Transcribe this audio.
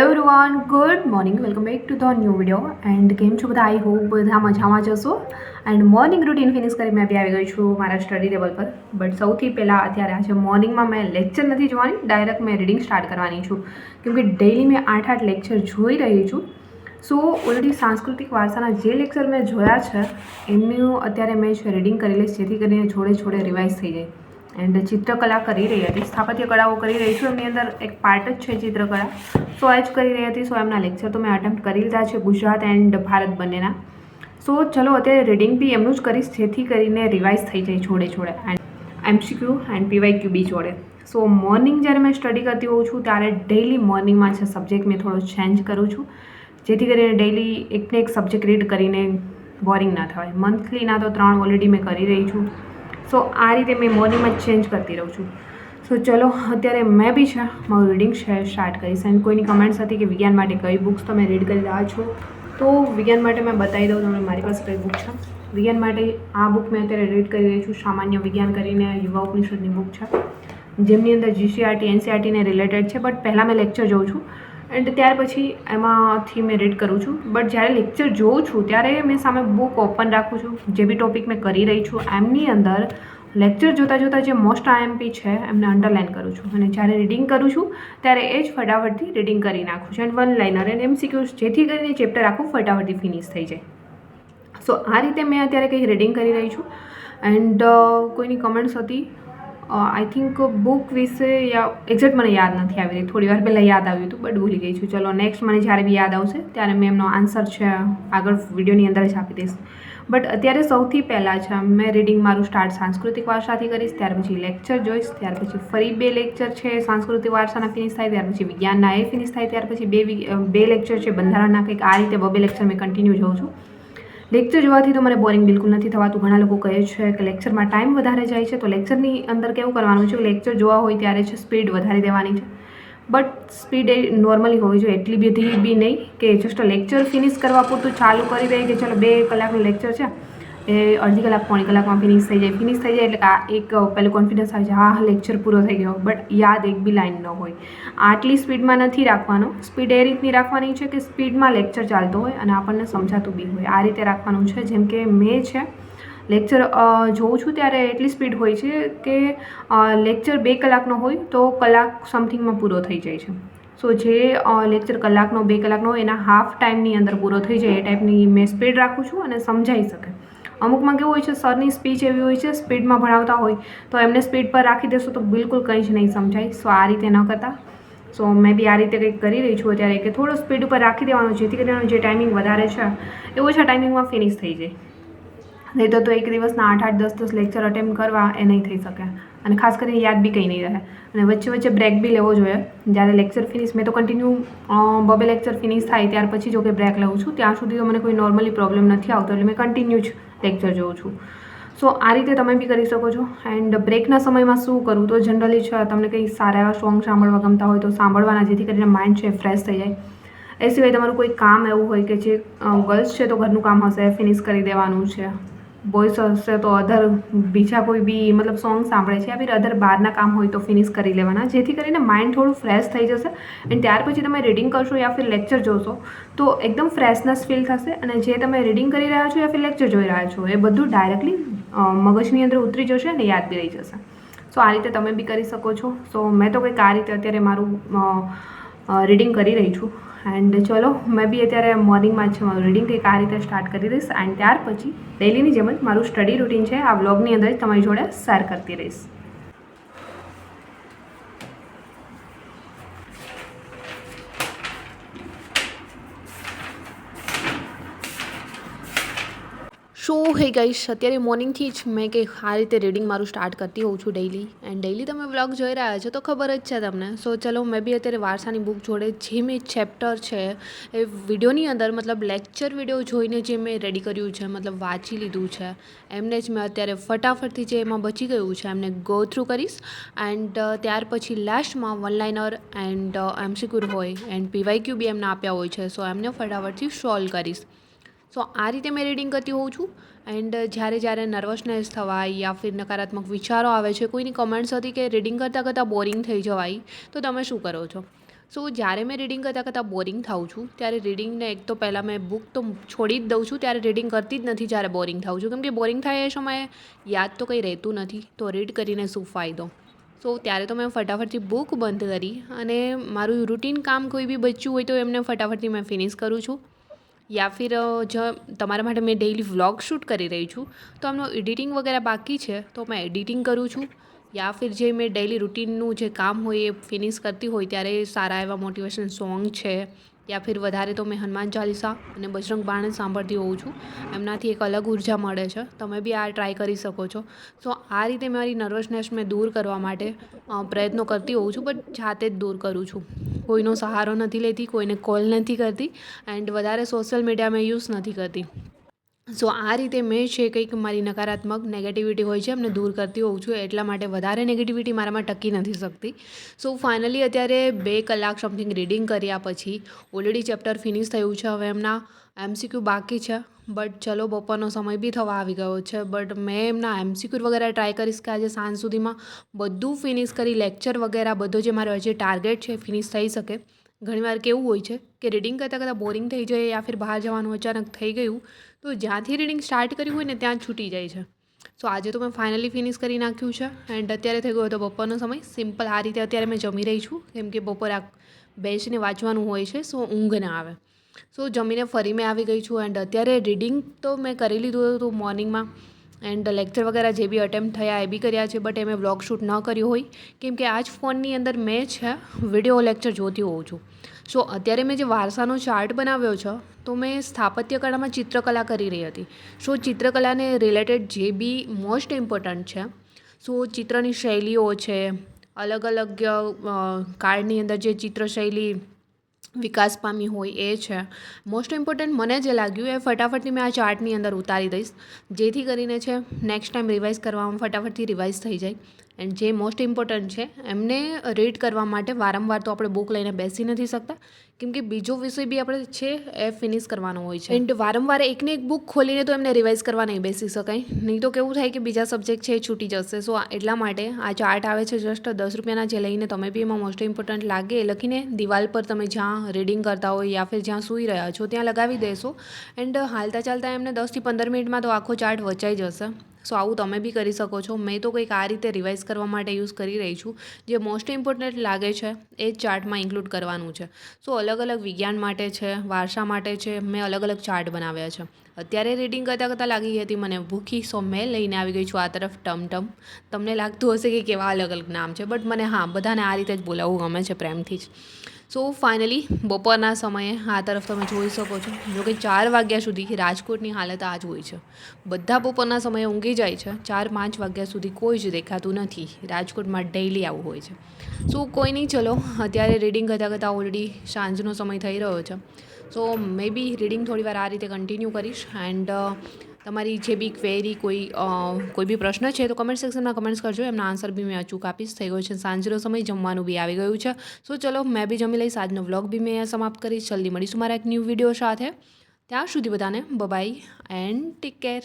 Hello everyone good morning welcome back to the new video and કેમ છો બધા? I hope બધા મજામાં જશો એન્ડ મોર્નિંગ રૂટીન ફિનિશ કરી મેં બી આવી ગઈ છું મારા સ્ટડી ટેબલ પર. બટ સૌથી પહેલાં અત્યારે આજે મોર્નિંગમાં મેં લેક્ચર નથી જોવાની ડાયરેક્ટ મેં રીડિંગ સ્ટાર્ટ કરવાની છું. કેમકે ડેઇલી મેં આઠ આઠ લેક્ચર જોઈ રહી છું. સો ઓલરેડી સાંસ્કૃતિક વારસાના જે લેક્ચર મેં જોયા છે, એમનું અત્યારે મેં રીડિંગ કરી લઈશ જેથી કરીને જોડે જોડે રિવાઇઝ થઈ જાય. એન્ડ ચિત્રકલા કરી રહી હતી. સ્થાપત્ય કળાઓ કરી રહી છું. એમની અંદર એક પાર્ટ જ છે ચિત્રકળા સો એ જ કરી રહી હતી. સો એમના લેક્ચર તો મેં અટેમ્પ્ટ કરી લીધા છે. ગુજરાત એન્ડ ભારત બંનેના. સો ચલો, અત્યારે રીડિંગ બી એમનું જ કરીશ. જેથી કરીને રિવાઇઝ થઈ જાય જોડે જોડે એન્ડ એમસીક્યુ એન્ડ પીવાય ક્યુ બી જોડે. સો મોર્નિંગ જ્યારે મેં સ્ટડી કરતી હોઉં છું, ત્યારે ડેઇલી મોર્નિંગમાં છે સબ્જેક્ટ મેં થોડો ચેન્જ કરું છું. જેથી કરીને ડેઇલી એકને એક સબ્જેક્ટ રીડ કરીને બોરિંગ ના થવાય. મંથલીના તો ત્રણ ઓલરેડી મેં કરી રહી છું. સો આ રીતે મેં મોર્નિંગમાં ચેન્જ કરતી રહું છું. સો ચલો, અત્યારે મેં બી છે, મારું રીડિંગ શેર સ્ટાર્ટ કરીશ. એન્ડ કોઈની કમેન્ટ્સ હતી કે વિજ્ઞાન માટે કઈ બુક્સ તમે રીડ કરી રહ્યા છો, તો વિજ્ઞાન માટે મેં બતાવી દઉં તમને મારી પાસે કઈ બુક છે. વિજ્ઞાન માટે આ બુક મેં અત્યારે રીડ કરી રહી છું, સામાન્ય વિજ્ઞાન કરીને યુવા ઉપનિષદની બુક છે. જેમની અંદર જીસીઆરટી એનસીઆરટીને રિલેટેડ છે બટ પહેલાં મેં લેક્ચર જોઉં છું. એન્ડ ત્યાર પછી એમાંથી મેં રીડ કરું છું. બટ જ્યારે લેક્ચર જોઉં છું, ત્યારે મેં સામે બુક ઓપન રાખું છું, જે બી ટોપિક મેં કરી રહી છું, એમની અંદર લેક્ચર જોતાં જોતાં જે મોસ્ટ આઈએમપી છે, એમને અંડરલાઇન કરું છું. અને જ્યારે રીડિંગ કરું છું, ત્યારે એ જ ફટાફટથી રીડિંગ કરી નાખું છું. And one liner and MCQs જેથી કરીને ચેપ્ટર આખું ફટાફટથી ફિનિશ થઈ જાય. સો આ રીતે મેં અત્યારે કંઈક રીડિંગ કરી રહી છું. એન્ડ કોઈની કમેન્ટ્સ હતી? આઈ થિંક બુક વિશે યા એક્ઝેક્ટ મને યાદ નથી આવી રહી. થોડી વાર પહેલાં યાદ આવ્યું હતું બટ ભૂલી ગઈ છું. ચલો નેક્સ્ટ મને જ્યારે બી યાદ આવશે, ત્યારે મેં એમનો આન્સર છે, આગળ વિડીયોની અંદર જ આપી દઈશ. બટ અત્યારે સૌથી પહેલાં છે મેં રીડિંગ મારું સ્ટાર્ટ સાંસ્કૃતિક વારસાથી કરીશ, ત્યાર પછી લેક્ચર જોઈશ, ત્યાર પછી ફરી બે લેક્ચર છે સાંસ્કૃતિક વારસાના ફિનિશ થાય, ત્યાર પછી વિજ્ઞાનના એ ફિનિશ થાય, ત્યાર પછી બે બે લેક્ચર છે બંધારણના, કંઈક આ રીતે બબે લેક્ચર મેં કન્ટિન્યુ જોઉં છું. લેક્ચર જોવાથી તો મને બોરિંગ બિલકુલ નથી થવાતું. ઘણા લોકો કહે છે કે લેક્ચરમાં ટાઈમ વધારે જાય છે. તો લેક્ચરની અંદર કેવું કરવાનું છે? લેક્ચર જોવા હોય ત્યારે છે સ્પીડ વધારી દેવાની છે. બટ સ્પીડ એ નોર્મલી હોવી જોઈએ. એટલી બધી બી નહીં કે જસ્ટ લેક્ચર ફિનિશ કરવા પૂરતું ચાલુ કરી દે કે ચલો બે કલાકનું લેક્ચર છે. એ અડધી કલાક, પોણી કલાકમાં ફિનિશ થઈ જાય. ફિનિશ થઈ જાય એટલે આ એક પહેલું કોન્ફિડન્સ આવે છે, હા લેક્ચર પૂરો થઈ ગયો. બટ યાદ એક બી લાઈન ન હોય. આટલી સ્પીડમાં નથી રાખવાનો. સ્પીડ એ રીતની રાખવાની છે કે સ્પીડમાં લેક્ચર ચાલતો હોય અને આપણને સમજાતું બી હોય. આ રીતે રાખવાનું છે. જેમ કે મેં છે લેક્ચર જોઉં છું ત્યારે એટલી સ્પીડ હોય છે કે લેક્ચર બે કલાકનો હોય તો કલાક સમથિંગમાં પૂરો થઈ જાય છે. સો જે લેક્ચર કલાકનો, બે કલાકનો એના હાફ ટાઈમની અંદર પૂરો થઈ જાય એ ટાઈપની મેં સ્પીડ રાખું છું અને સમજાઈ શકે. અમુકમાં કેવું હોય છે, સરની સ્પીચ એવી હોય છે સ્પીડમાં ભણાવતા હોય, તો એમને સ્પીડ પર રાખી દેશો તો બિલકુલ કંઈ જ નહીં સમજાય. સો આ રીતે ન કરતા. સો મેં બી આ રીતે કંઈક કરી રહી છું અત્યારે કે થોડો સ્પીડ ઉપર રાખી દેવાનો, જેથી કરીને જે ટાઈમિંગ વધારે છે એ ઓછા ટાઈમિંગમાં ફિનિશ થઈ જાય. નહીં તો તો એક દિવસના આઠ આઠ દસ દસ લેક્ચર અટેમ્પ કરવા એ નહીં થઈ શકે. અને ખાસ કરીને યાદ બી કંઈ નહીં રહે. અને વચ્ચે વચ્ચે બ્રેક બી લેવો જોઈએ. જ્યારે લેક્ચર ફિનિશ મેં તો કન્ટિન્યુ બબે લેક્ચર ફિનિશ થાય ત્યાર પછી જો કે બ્રેક લઉં છું. ત્યાં સુધી તો મને કોઈ નોર્મલી પ્રોબ્લેમ નથી આવતો, એટલે મેં કન્ટિન્યુ જ લેક્ચર જોઉં છું. સો આ રીતે તમે બી કરી શકો છો. એન્ડ બ્રેકના સમયમાં શું કરવું તો જનરલી છે, તમને કંઈ સારા એવા સોંગ સાંભળવા ગમતા હોય તો સાંભળવાના, જેથી કરીને માઇન્ડ છે ફ્રેશ થઈ જાય. એ સિવાય તમારું કોઈ કામ એવું હોય કે જે ગર્લ્સ છે તો ઘરનું કામ હશે ફિનિશ કરી દેવાનું છે. બોયસ હશે તો અધર બીજા કોઈ બી મતલબ સોંગ સાંભળે છે યા ફિર અધર બહારના કામ હોય તો ફિનિશ કરી લેવાના. જેથી કરીને માઇન્ડ થોડું ફ્રેશ થઈ જશે અને ત્યાર પછી તમે રીડિંગ કરશો યા ફિર લેક્ચર જોશો, તો એકદમ ફ્રેશનેસ ફીલ થશે અને જે તમે રીડિંગ કરી રહ્યા છો યા ફિર લેક્ચર જોઈ રહ્યા છો, એ બધું ડાયરેક્ટલી મગજની અંદર ઉતરી જશે અને યાદ બી રહી જશે. સો આ રીતે તમે બી કરી શકો છો. સો મેં તો કંઈક આ રીતે અત્યારે મારું રીડિંગ કરી રહી છું. એન્ડ ચલો, મેં બી અત્યારે મોર્નિંગમાં છે મારું રીડિંગ કંઈક આ રીતે સ્ટાર્ટ કરી દઈશ. એન્ડ ત્યાર પછી ડેલીની જેમ જ મારું સ્ટડી રૂટીન છે. આ વ્લોગની અંદર જ તમારી જોડે શેર કરતી રહીશ. સો હે ગઈશ? અત્યારે મોર્નિંગથી જ મેં કંઈક આ રીતે રીડિંગ મારું સ્ટાર્ટ કરતી હોઉં છું ડેઈલી એન્ડ ડેઈલી તમે વ્લોગ જોઈ રહ્યા છો તો ખબર જ છે તમને. સો ચલો, મેં બી અત્યારે વારસાની બુક જોડે જે મેં ચેપ્ટર છે, એ વિડીયોની અંદર મતલબ લેક્ચર વીડિયો જોઈને જે મેં રેડી કર્યું છે, મતલબ વાંચી લીધું છે. એમને જ મેં અત્યારે ફટાફટથી જે એમાં બચી ગયું છે, એમને ગો થ્રુ કરીશ. એન્ડ ત્યાર પછી લાસ્ટમાં વન લાઇનર એન્ડ એમસીક્યુર હોય એન્ડ પીવાય ક્યુ બી એમને આપ્યા હોય છે. સો એમને ફટાફટથી સોલ્વ કરીશ. સો આ રીતે મેં રીડિંગ કરતી હોઉં છું. એન્ડ જ્યારે જ્યારે નર્વસનેસ થવાય યા ફિર નકારાત્મક વિચારો આવે છે, કોઈની કમેન્ટ્સ હતી કે રીડિંગ કરતાં કરતાં બોરિંગ થઈ જવાય, તો તમે શું કરો છો? સો જ્યારે મેં રીડિંગ કરતાં કરતાં બોરિંગ થાઉં છું, ત્યારે રીડિંગને એક તો પહેલાં મેં બુક તો છોડી જ દઉં છું, ત્યારે રીડિંગ કરતી જ નથી જ્યારે બોરિંગ થાઉં છું. કેમ કે બોરિંગ થાય એ સમયે યાદ તો કંઈ રહેતું નથી, તો રીડ કરીને શું ફાયદો? સો ત્યારે તો મેં ફટાફટથી બુક બંધ કરી અને મારું રૂટીન કામ કોઈ બી બચ્યું હોય તો એમને ફટાફટથી મેં ફિનિશ કરું છું. યા ફિર જ તમારા માટે મેં ડેઈલી વ્લોગ શૂટ કરી રહી છું, તો એમનું એડિટિંગ વગેરે બાકી છે, તો મેં એડિટિંગ કરું છું. યા ફિર જે મેં ડેઈલી રૂટીનનું જે કામ હોય એ ફિનિશ કરતી હોય ત્યારે સારા એવા મોટિવેશન સોંગ છે. યા ફિર વધારે તો મેં હનુમાન ચાલીસા અને બજરંગ બાણ સાંભળતી હોઉં છું. એમનાથી એક અલગ ઊર્જા મળે છે. તમે બી આ ટ્રાય કરી શકો છો. સો આ રીતે મારી નર્વસનેસ મેં દૂર કરવા માટે પ્રયત્નો કરતી હોઉં છું બટ જાતે જ દૂર કરું છું. કોઈનો સહારો નથી લેતી, કોઈને કોલ નથી કરતી એન્ડ વધારે સોશિયલ મીડિયા મેં યુઝ નથી કરતી. સો આ રીતે મેં છે કંઈક મારી નકારાત્મક નેગેટિવિટી હોય છે, એમને દૂર કરતી હોઉં છું. એટલા માટે વધારે નેગેટિવિટી મારામાં ટકી નથી શકતી. સો ફાઇનલી અત્યારે બે કલાક સમથિંગ રીડિંગ કર્યા પછી ઓલરેડી ચેપ્ટર ફિનિશ થયું છે. હવે એમના એમસીક્યુ બાકી છે. બટ ચલો, બપોરનો સમય બી થવા આવી ગયો છે. બટ મેં એમના એમસીક્યુ વગેરે ટ્રાય કરીશ કે આજે સાંજ સુધીમાં બધું ફિનિશ કરી લેક્ચર વગેરે બધો જે મારો જે ટાર્ગેટ છે ફિનિશ થઈ શકે. ઘણીવાર કેવું હોય છે કે રીડિંગ કરતાં કરતાં બોરિંગ થઈ જાય યા ફિર બહાર જવાનું અચાનક થઈ ગયું, તો જ્યાંથી રીડિંગ સ્ટાર્ટ કર્યું હોય ને ત્યાં છૂટી જાય છે. સો આજે તો મેં ફાઇનલી ફિનિશ કરી નાખ્યું છે એન્ડ અત્યારે થઈ ગયો હતો બપોરનો સમય. સિમ્પલ આ રીતે અત્યારે મેં જમી રહી છું, કેમ કે બપોર આ બેસીને વાંચવાનું હોય છે સો ઊંઘ ના આવે. સો જમીને ફરી મેં આવી ગઈ છું એન્ડ અત્યારે રીડિંગ તો મેં કરી લીધું હતું મોર્નિંગમાં એન્ડ લેક્ચર વગેરે જે બી અટેમ્પ્ટ થયા એ બી કર્યા છે બટ મેં વ્લોગ શૂટ ન કર્યું હોય. કેમ કે આ જ ફોનની અંદર મેં છે વીડિયો લેક્ચર જોતી હોઉં છું. સો અત્યારે મેં જે વારસાનો ચાર્ટ બનાવ્યો છે, તો મેં સ્થાપત્ય કળામાં ચિત્રકલા કરી રહી હતી. સો ચિત્રકલાને રિલેટેડ જે બી મોસ્ટ ઇમ્પોર્ટન્ટ છે સો ચિત્રની શૈલીઓ છે અલગ અલગ કાર્ડની અંદર જે ચિત્રશૈલી વિકાસ પામી હોય એ છે. મોસ્ટ ઇમ્પોર્ટન્ટ મને જે લાગ્યું એ ફટાફટથી મેં આ ચાર્ટની અંદર ઉતારી દઈશ. જેથી કરીને છે નેક્સ્ટ ટાઈમ રિવાઇઝ કરવામાં ફટાફટથી રિવાઇઝ થઈ જાય. એન્ડ જે મોસ્ટ ઇમ્પોર્ટન્ટ છે, એમને રીડ કરવા માટે વારંવાર તો આપણે બુક લઈને બેસી નથી શકતા. કેમ કે બીજો વિષય બી આપણે છે, એ ફિનિશ કરવાનો હોય છે. એન્ડ વારંવાર એકને એક બુક ખોલીને તો એમને રિવાઇઝ કરવા નહીં બેસી શકાય. નહીં તો કેવું થાય કે બીજા સબ્જેક્ટ છે એ છૂટી જશે. સો એટલા માટે આ ચાર્ટ આવે છે જસ્ટ દસ રૂપિયાના જે લઈને તમે બી એમાં મોસ્ટ ઇમ્પોર્ટન્ટ લાગે, એ લખીને દિવાલ પર તમે જ્યાં રીડિંગ કરતા હોય યા ફિર જ્યાં સૂઈ રહ્યા છો, ત્યાં લગાવી દેશો. એન્ડ હાલતા ચાલતા એમને દસથી પંદર મિનિટમાં તો આખો ચાર્ટ વચાઈ જશે. સો આવું તમે બી કરી શકો છો. મેં તો કંઈક આ રીતે રિવાઇઝ કરવા માટે યુઝ કરી રહી છું. જે મોસ્ટ ઇમ્પોર્ટન્ટ લાગે છે એ જ ચાર્ટમાં ઇન્ક્લુડ કરવાનું છે. સો અલગ અલગ વિજ્ઞાન માટે છે, વારસા માટે છે, મેં અલગ અલગ ચાર્ટ બનાવ્યા છે. અત્યારે રીડિંગ કરતાં કરતાં લાગી હતી મને ભૂખી, સો મેં લઈને આવી ગઈ છું આ તરફ ટમ ટમ. તમને લાગતું હશે કે કેવા અલગ અલગ નામ છે બટ મને હા, બધાને આ રીતે જ બોલાવવું ગમે છે પ્રેમથી જ. સો ફાઇનલી બપોરના સમયે આ તરફ તમે જોઈ શકો છો. જો કે ચાર વાગ્યા સુધી રાજકોટની હાલત આ જ હોય છે. બધા બપોરના સમયે ઊંઘી જાય છે. ચાર પાંચ વાગ્યા સુધી કોઈ જ દેખાતું નથી. રાજકોટમાં ડેઇલી આવું હોય છે. સો કોઈ નહીં, ચલો. અત્યારે રીડિંગ કરતાં કરતાં ઓલરેડી સાંજનો સમય થઈ રહ્યો છે. સો મે બી રીડિંગ થોડી વાર આ રીતે કન્ટિન્યુ કરીશ. એન્ડ તમારી જે બી ક્વેરી કોઈ કોઈ બી પ્રશ્ન છે તો કમેન્ટ સેક્શનમાં કમેન્ટ્સ કરજો. એમના આન્સર બી મેં અચૂક આપીશ. થઈ ગયો છે સાંજનો સમય, જમવાનું બી આવી ગયું છે. સો ચલો, મેં બી જમી લઈશ. આજનો વ્લોગ બી મેં સમાપ્ત કરીશ. જલ્દી મળીશું મારા એક ન્યૂ વીડિયો સાથે. ત્યાં સુધી બધાને બબાઈ એન્ડ ટેક કેર